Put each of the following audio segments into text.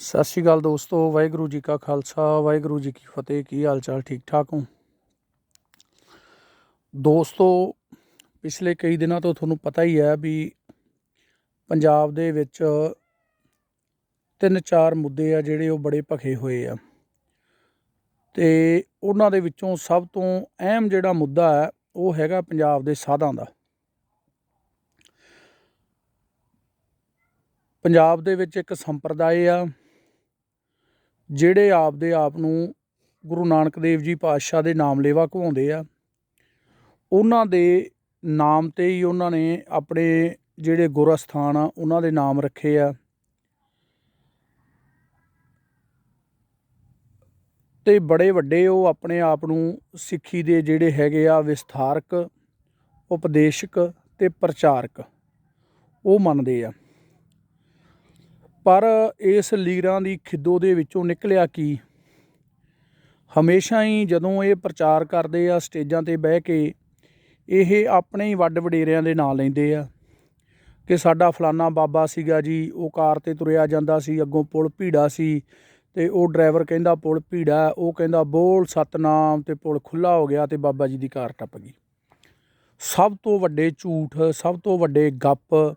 ਸਤਿ ਸ਼੍ਰੀ ਅਕਾਲ ਦੋਸਤੋ, ਵਾਹਿਗੁਰੂ ਜੀ ਕਾ ਖਾਲਸਾ, ਵਾਹਿਗੁਰੂ ਜੀ ਕੀ ਫਤਿਹ, ਕੀ ਹਾਲ ਚਾਲ ਠੀਕ ਠਾਕ ਹੋ? ਦੋਸਤੋ, ਪਿਛਲੇ ਕਈ ਦਿਨਾਂ ਤੋਂ ਤੁਹਾਨੂੰ ਪਤਾ ਹੀ ਹੈ ਵੀ ਪੰਜਾਬ ਦੇ ਵਿੱਚ ਤਿੰਨ ਚਾਰ ਮੁੱਦੇ ਆ ਜਿਹੜੇ ਉਹ ਬੜੇ ਭਖੇ ਹੋਏ ਆ। ਤੇ ਉਹਨਾਂ ਦੇ ਵਿੱਚੋਂ ਸਭ ਤੋਂ ਅਹਿਮ ਜਿਹੜਾ ਮੁੱਦਾ ਹੈ, ਉਹ ਹੈਗਾ ਪੰਜਾਬ ਦੇ ਸਾਧਾਂ ਦਾ। ਪੰਜਾਬ ਦੇ ਵਿੱਚ ਇੱਕ ਸੰਪਰਦਾਇ ਆ ਜਿਹੜੇ ਆਪਦੇ ਆਪ ਨੂੰ ਗੁਰੂ ਨਾਨਕ ਦੇਵ ਜੀ ਪਾਤਸ਼ਾਹ ਦੇ ਨਾਮ ਲੇਵਾ ਘਵਾਉਂਦੇ ਆ, ਉਹਨਾਂ ਦੇ ਨਾਮ ਤੇ ਹੀ ਉਹਨਾਂ ਨੇ ਆਪਣੇ ਜਿਹੜੇ ਗੁਰ ਅਸਥਾਨ ਆ, ਉਹਨਾਂ ਦੇ ਨਾਮ ਰੱਖੇ ਆ। ਤੇ ਬੜੇ ਵੱਡੇ ਉਹ ਆਪਣੇ ਆਪ ਨੂੰ ਸਿੱਖੀ ਦੇ ਜਿਹੜੇ ਹੈਗੇ ਆ, ਵਿਸਥਾਰਕ, ਉਪਦੇਸ਼ਕ ਤੇ ਪ੍ਰਚਾਰਕ ਉਹ ਮੰਨਦੇ ਆ। ਪਰ ਇਸ ਲੀਰਾਂ ਦੀ ਖਿੱਦੋ ਦੇ ਵਿੱਚੋਂ ਨਿਕਲਿਆ ਕੀ? ਹਮੇਸ਼ਾ ਹੀ ਜਦੋਂ ਇਹ ਪ੍ਰਚਾਰ ਕਰਦੇ ਆ, ਸਟੇਜਾਂ ਤੇ ਬਹਿ ਕੇ ਇਹ ਆਪਣੇ ਹੀ ਵੱਡ ਵਡੇਰਿਆਂ ਦੇ ਨਾਂ ਲੈਂਦੇ ਆ ਕਿ ਸਾਡਾ ਫਲਾਨਾ ਬਾਬਾ ਸੀਗਾ ਜੀ, ਉਹ ਕਾਰ ਤੇ ਤੁਰਿਆ ਜਾਂਦਾ ਸੀ, ਅੱਗੋਂ ਪੁਲ ਭੀੜਾ ਸੀ ਤੇ ਉਹ ਡਰਾਈਵਰ ਕਹਿੰਦਾ ਪੁਲ ਭੀੜਾ, ਉਹ ਕਹਿੰਦਾ ਬੋਲ ਸਤਨਾਮ ਤੇ ਪੁਲ ਖੁੱਲਾ ਹੋ ਗਿਆ ਤੇ ਬਾਬਾ ਜੀ ਦੀ ਕਾਰ ਟੱਪ ਗਈ। ਸਭ ਤੋਂ ਵੱਡੇ ਝੂਠ, ਸਭ ਤੋਂ ਵੱਡੇ ਗੱਪ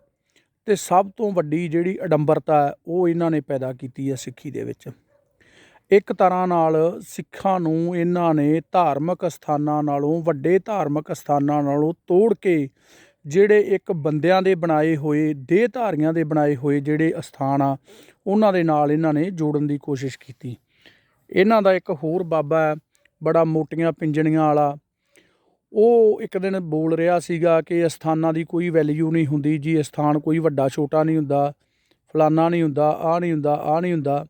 ਤੇ ਸਭ ਤੋਂ ਵੱਡੀ ਜਿਹੜੀ ਅਡੰਬਰਤਾ ਹੈ, ਉਹ ਇਹਨਾਂ ਨੇ ਪੈਦਾ ਕੀਤੀ ਹੈ ਸਿੱਖੀ ਦੇ ਵਿੱਚ। ਇੱਕ ਤਰ੍ਹਾਂ ਨਾਲ ਸਿੱਖਾਂ ਨੂੰ ਇਹਨਾਂ ਨੇ ਧਾਰਮਿਕ ਸਥਾਨਾਂ ਨਾਲੋਂ, ਵੱਡੇ ਧਾਰਮਿਕ ਸਥਾਨਾਂ ਨਾਲੋਂ ਤੋੜ ਕੇ ਜਿਹੜੇ ਇੱਕ ਬੰਦਿਆਂ ਦੇ ਬਣਾਏ ਹੋਏ, ਦੇਹਧਾਰੀਆਂ ਦੇ ਬਣਾਏ ਹੋਏ ਜਿਹੜੇ ਅਸਥਾਨ ਆ, ਉਹਨਾਂ ਦੇ ਨਾਲ ਇਹਨਾਂ ਨੇ ਜੋੜਨ ਦੀ ਕੋਸ਼ਿਸ਼ ਕੀਤੀ। ਇਹਨਾਂ ਦਾ ਇੱਕ ਹੋਰ ਬਾਬਾ ਹੈ, ਬੜਾ ਮੋਟੀਆਂ ਪਿੰਜਣੀਆਂ ਵਾਲਾ ਉਹ ਇੱਕ ਦਿਨ ਬੋਲ ਰਿਹਾ ਸੀਗਾ ਕਿ ਅਸਥਾਨਾਂ ਦੀ ਕੋਈ ਵੈਲਿਊ ਨਹੀਂ ਹੁੰਦੀ ਜੀ ਅਸਥਾਨ ਕੋਈ ਵੱਡਾ ਛੋਟਾ ਨਹੀਂ ਹੁੰਦਾ, ਫਲਾਨਾ ਨਹੀਂ ਹੁੰਦਾ ਆ ਨਹੀਂ ਹੁੰਦਾ ਆ ਨਹੀਂ ਹੁੰਦਾ।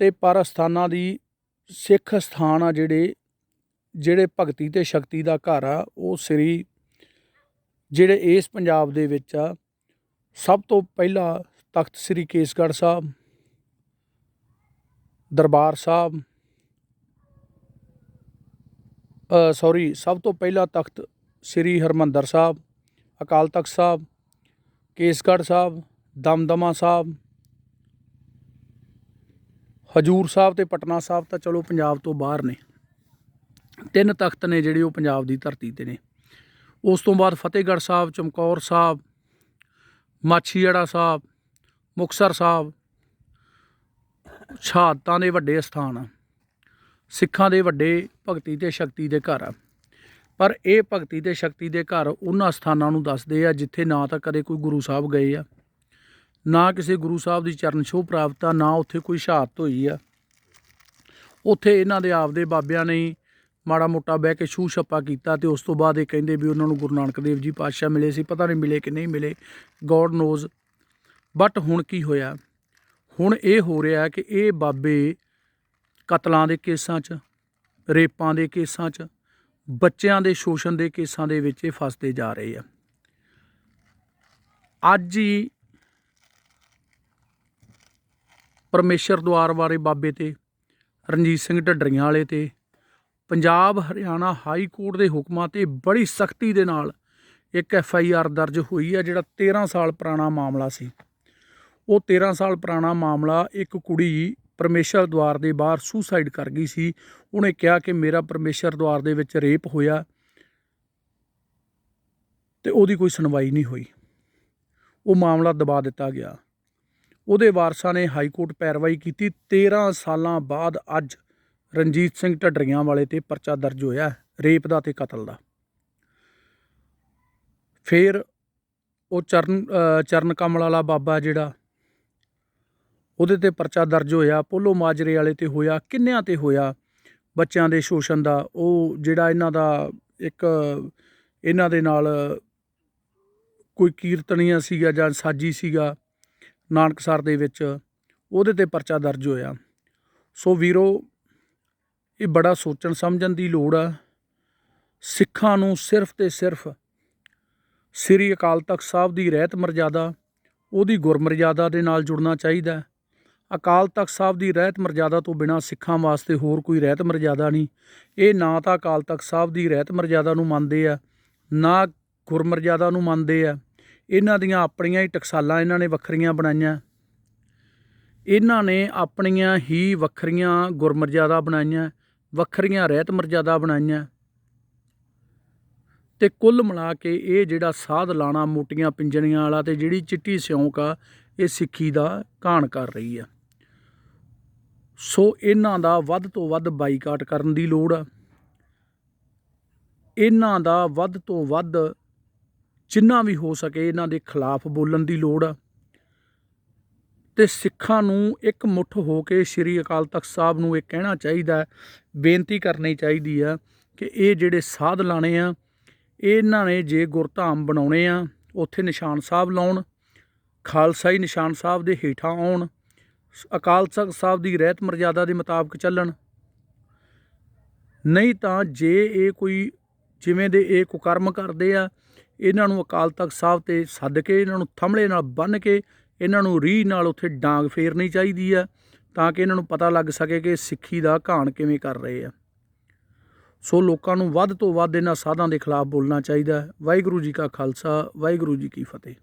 ਤੇ ਪਰ ਅਸਥਾਨਾਂ ਦੀ ਸਿੱਖ ਸਥਾਨ ਆ ਜਿਹੜੇ ਜਿਹੜੇ ਭਗਤੀ ਤੇ ਸ਼ਕਤੀ ਦਾ ਘਰ ਆ, ਉਹ ਸ੍ਰੀ ਜਿਹੜੇ ਇਸ ਪੰਜਾਬ ਦੇ ਵਿੱਚ ਆ, ਸਭ ਤੋਂ ਪਹਿਲਾ ਤਖਤ ਸ੍ਰੀ ਕੇਸਗੜ੍ਹ ਸਾਹਿਬ, ਦਰਬਾਰ ਸਾਹਿਬ ਸੌਰੀ ਸਭ ਤੋਂ ਪਹਿਲਾ ਤਖਤ ਸ੍ਰੀ ਹਰਮੰਦਰ ਸਾਹਿਬ, ਅਕਾਲ ਤਖਤ ਸਾਹਿਬ, ਕੇਸਗੜ੍ਹ ਸਾਹਿਬ, ਦਮਦਮਾ ਸਾਹਿਬ, ਹਜੂਰ ਸਾਹਿਬ ਤੇ ਪਟਨਾ ਸਾਹਿਬ ਤਾਂ ਚਲੋ ਪੰਜਾਬ ਤੋਂ ਬਾਹਰ ਨੇ। ਤਿੰਨ ਤਖਤ ਨੇ ਜਿਹੜੇ ਉਹ ਪੰਜਾਬ ਦੀ ਧਰਤੀ ਤੇ ਨੇ। ਉਸ ਤੋਂ ਬਾਅਦ ਫਤਿਹਗੜ੍ਹ ਸਾਹਿਬ, ਚਮਕੌਰ ਸਾਹਿਬ ਮਾਛੀੜਾ ਸਾਹਿਬ ਮੁਕਸਰ ਸਾਹਿਬ, ਸ਼ਹਾਦਤਾਂ ਦੇ ਵੱਡੇ ਸਥਾਨ ਆ। ਸਿੱਖਾਂ ਦੇ ਵੱਡੇ ਭਗਤੀ ਤੇ ਸ਼ਕਤੀ ਦੇ ਘਰ ਆ। ਪਰ ਇਹ ਭਗਤੀ ਤੇ ਸ਼ਕਤੀ ਦੇ ਘਰ ਉਹਨਾਂ ਸਥਾਨਾਂ ਨੂੰ ਦੱਸਦੇ ਆ ਜਿੱਥੇ ਨਾ ਤਾਂ ਕਦੇ ਕੋਈ ਗੁਰੂ ਸਾਹਿਬ ਗਏ ਆ, ਨਾ ਕਿਸੇ ਗੁਰੂ ਸਾਹਿਬ ਦੀ ਚਰਨ ਛੋਹ ਪ੍ਰਾਪਤ ਆ, ਨਾ ਉੱਥੇ ਕੋਈ ਸ਼ਹਾਦਤ ਹੋਈ ਆ। ਉੱਥੇ ਇਹਨਾਂ ਦੇ ਆਪਦੇ ਬਾਬਿਆਂ ਨੇ ਮਾੜਾ ਮੋਟਾ ਬਹਿ ਕੇ ਛੂ ਛੱਪਾ ਕੀਤਾ ਤੇ ਉਸ ਤੋਂ ਬਾਅਦ ਇਹ ਕਹਿੰਦੇ ਵੀ ਉਹਨਾਂ ਨੂੰ ਗੁਰੂ ਨਾਨਕ ਦੇਵ ਜੀ ਪਾਤਸ਼ਾਹ ਮਿਲੇ ਸੀ, ਪਤਾ ਨਹੀਂ ਮਿਲੇ ਕਿ ਨਹੀਂ ਮਿਲੇ ਗੋਡ ਨੋਜ਼ ਬਟ ਹੁਣ ਕੀ ਹੋਇਆ? ਹੁਣ ਇਹ ਹੋ ਰਿਹਾ ਕਿ ਇਹ ਬਾਬੇ ਕਤਲਾਂ ਦੇ ਕੇਸਾਂ 'ਚ, ਰੇਪਾਂ ਦੇ ਕੇਸਾਂ 'ਚ, ਬੱਚਿਆਂ ਦੇ ਸ਼ੋਸ਼ਣ ਦੇ ਕੇਸਾਂ ਦੇ ਵਿੱਚ ਇਹ ਫਸਦੇ ਜਾ ਰਹੇ ਆ। ਅੱਜ ਹੀ ਪਰਮੇਸ਼ਰ ਦੁਆਰ ਬਾਰੇ ਬਾਬੇ ਤੇ, ਰਣਜੀਤ ਸਿੰਘ ਢੱਡਰੀਆਂ ਵਾਲੇ ਤੇ, ਪੰਜਾਬ ਹਰਿਆਣਾ ਹਾਈ ਕੋਰਟ ਦੇ ਹੁਕਮਾਂ ਤੇ ਬੜੀ ਸਖਤੀ ਦੇ ਨਾਲ ਇੱਕ ਐਫ ਆਈ ਆਰ ਦਰਜ ਹੋਈ ਹੈ ਜਿਹੜਾ 13 ਸਾਲ ਪੁਰਾਣਾ ਮਾਮਲਾ ਸੀ। ਉਹ 13 ਸਾਲ ਪੁਰਾਣਾ ਮਾਮਲਾ ਇੱਕ ਕੁੜੀ ਪਰਮੇਸ਼ਰ ਦੁਆਰ ਦੇ ਬਾਹਰ ਸੁਸਾਈਡ ਕਰ ਗਈ ਸੀ। ਉਹਨੇ ਕਿਹਾ ਕਿ ਮੇਰਾ ਪਰਮੇਸ਼ਰ ਦੁਆਰ ਦੇ ਵਿੱਚ ਰੇਪ ਹੋਇਆ ਤੇ ਉਹਦੀ ਕੋਈ ਸੁਣਵਾਈ ਨਹੀਂ ਹੋਈ। ਉਹ ਮਾਮਲਾ ਦਬਾ ਦਿੱਤਾ ਗਿਆ। ਉਹਦੇ ਵਾਰਸਾਂ ਨੇ ਹਾਈ ਕੋਰਟ ਪੈਰਵਾਈ ਕੀਤੀ। 13 ਸਾਲਾਂ ਬਾਅਦ ਅੱਜ ਰਣਜੀਤ ਸਿੰਘ ਢੱਡਰੀਆਂ ਵਾਲੇ ਤੇ ਪਰਚਾ ਦਰਜ ਹੋਇਆ, ਰੇਪ ਦਾ ਤੇ ਕਤਲ ਦਾ। ਫਿਰ ਉਹ ਚਰਨ ਚਰਨ ਕਮਲ ਵਾਲਾ ਬਾਬਾ ਜਿਹੜਾ ਉਹਦੇ ਤੇ ਪਰਚਾ ਦਰਜ ਹੋਇਆ, ਪੋਲੋ ਮਾਜਰੇ ਵਾਲੇ ਤੇ ਹੋਇਆ, ਕਿੰਨਿਆਂ ਤੇ ਹੋਇਆ? ਬੱਚਿਆਂ ਦੇ ਸ਼ੋਸ਼ਣ ਦਾ, ਉਹ ਜਿਹੜਾ ਇਹਨਾਂ ਦਾ ਇੱਕ, ਇਹਨਾਂ ਦੇ ਨਾਲ ਕੋਈ ਕੀਰਤਨੀਆ ਸੀਗਾ ਜਾਂ ਸਾਜੀ ਸੀਗਾ ਨਾਨਕਸਰ ਦੇ ਵਿੱਚ, ਉਹਦੇ ਤੇ ਪਰਚਾ ਦਰਜ ਹੋਇਆ। ਸੋ ਵੀਰੋ, ਇਹ ਬੜਾ ਸੋਚਣ ਸਮਝਣ ਦੀ ਲੋੜ ਆ। ਸਿੱਖਾਂ ਨੂੰ ਸਿਰਫ ਤੇ ਸਿਰਫ ਸ੍ਰੀ ਅਕਾਲ ਤਖਤ ਸਾਹਿਬ ਦੀ ਰਹਿਤ ਮਰਜ਼ਾਦਾ, ਉਹਦੀ ਗੁਰਮਰਜ਼ਾਦਾ ਦੇ ਨਾਲ ਜੁੜਨਾ ਚਾਹੀਦਾ। ਅਕਾਲ ਤਖਤ ਸਾਹਿਬ ਦੀ ਰਹਿਤ ਮਰਜ਼ਾਦਾ ਤੋਂ ਬਿਨਾ ਸਿੱਖਾਂ ਵਾਸਤੇ ਹੋਰ ਕੋਈ ਰਹਿਤ ਮਰਜ਼ਾਦਾ ਨਹੀਂ। ਇਹ ਨਾ ਤਾਂ ਅਕਾਲ ਤਖਤ ਸਾਹਿਬ ਦੀ ਰਹਿਤ ਮਰਜ਼ਾਦਾ ਨੂੰ ਮੰਨਦੇ ਆ, ਨਾ ਗੁਰਮਰਜ਼ਾਦਾ ਨੂੰ ਮੰਨਦੇ ਆ। ਇਹਨਾਂ ਦੀਆਂ ਆਪਣੀਆਂ ਹੀ ਟਕਸਾਲਾਂ ਇਹਨਾਂ ਨੇ ਵੱਖਰੀਆਂ ਬਣਾਈਆਂ। ਇਹਨਾਂ ਨੇ ਆਪਣੀਆਂ ਹੀ ਵੱਖਰੀਆਂ ਗੁਰਮਰਜ਼ਾਦਾ ਬਣਾਈਆਂ, ਵੱਖਰੀਆਂ ਰਹਿਤ ਮਰਜ਼ਾਦਾ ਬਣਾਈਆਂ। ਤੇ ਕੁੱਲ ਮਿਲਾ ਕੇ ਇਹ ਜਿਹੜਾ ਸਾਧ ਲਾਣਾ ਮੋਟੀਆਂ ਪਿੰਜਣੀਆਂ ਵਾਲਾ ਤੇ ਜਿਹੜੀ ਚਿੱਟੀ ਸਿਉਂਕ ਆ, ਇਹ ਸਿੱਖੀ ਦਾ ਘਾਣ ਕਰ ਰਹੀ ਆ। ਸੋ ਇਹਨਾਂ ਦਾ ਵੱਧ ਤੋਂ ਵੱਧ ਬਾਈਕਾਟ ਕਰਨ ਦੀ ਲੋੜ। ਆ ਇਹਨਾਂ ਦਾ ਵੱਧ ਤੋਂ ਵੱਧ ਜਿੰਨਾ ਵੀ ਹੋ ਸਕੇ ਇਹਨਾਂ ਦੇ ਖਿਲਾਫ ਬੋਲਣ ਦੀ ਲੋੜ। ਆ ਤੇ ਸਿੱਖਾਂ ਨੂੰ ਇੱਕ ਮੁੱਠ ਹੋ ਕੇ ਸ੍ਰੀ ਅਕਾਲ ਤਖਤ ਸਾਹਿਬ ਨੂੰ ਇਹ ਕਹਿਣਾ ਚਾਹੀਦਾ ਬੇਨਤੀ ਕਰਨੀ ਚਾਹੀਦੀ ਆ ਕਿ ਇਹ ਜਿਹੜੇ ਸਾਧ ਲਾਣੇ ਆ, ਇਹਨਾਂ ਨੇ ਜੇ ਗੁਰਧਾਮ ਬਣਾਉਣੇ ਆ, ਉੱਥੇ ਨਿਸ਼ਾਨ ਸਾਹਿਬ ਲਾਉਣ ਖਾਲਸਾਈ ਨਿਸ਼ਾਨ ਸਾਹਿਬ ਦੇ ਹੇਠਾਂ ਆਉਣ। ਅਕਾਲ ਤਖਤ ਸਾਹਿਬ ਦੀ ਰਹਿਤ ਮਰਜ਼ਾਦਾ ਦੇ ਮੁਤਾਬਕ ਚੱਲਣ। ਨਹੀਂ ਤਾਂ ਜੇ ਇਹ ਕੋਈ ਜਿਵੇਂ ਦੇ ਇਹ ਕੁਕਰਮ ਕਰਦੇ ਆ, ਇਹਨਾਂ ਨੂੰ ਅਕਾਲ ਤਖਤ ਸਾਹਿਬ ਤੇ ਸੱਦ ਕੇ, ਇਹਨਾਂ ਨੂੰ ਥੰਮਲੇ ਨਾਲ ਬੰਨ੍ਹ ਕੇ, ਇਹਨਾਂ ਨੂੰ ਰੀਹ ਨਾਲ ਉੱਥੇ ਡਾਂਗ ਫੇਰਨੀ ਚਾਹੀਦੀ ਆ, ਤਾਂ ਕਿ ਇਹਨਾਂ ਨੂੰ ਪਤਾ ਲੱਗ ਸਕੇ ਕਿ ਸਿੱਖੀ ਦਾ ਘਾਣ ਕਿਵੇਂ ਕਰ ਰਹੇ ਆ। ਸੋ ਲੋਕਾਂ ਨੂੰ ਵੱਧ ਤੋਂ ਵੱਧ ਇਹਨਾਂ ਸਾਧਾਂ ਦੇ ਖਿਲਾਫ ਬੋਲਣਾ ਚਾਹੀਦਾ। ਵਾਹਿਗੁਰੂ ਜੀ ਕਾ ਖਾਲਸਾ, ਵਾਹਿਗੁਰੂ ਜੀ ਕੀ ਫਤਿਹ।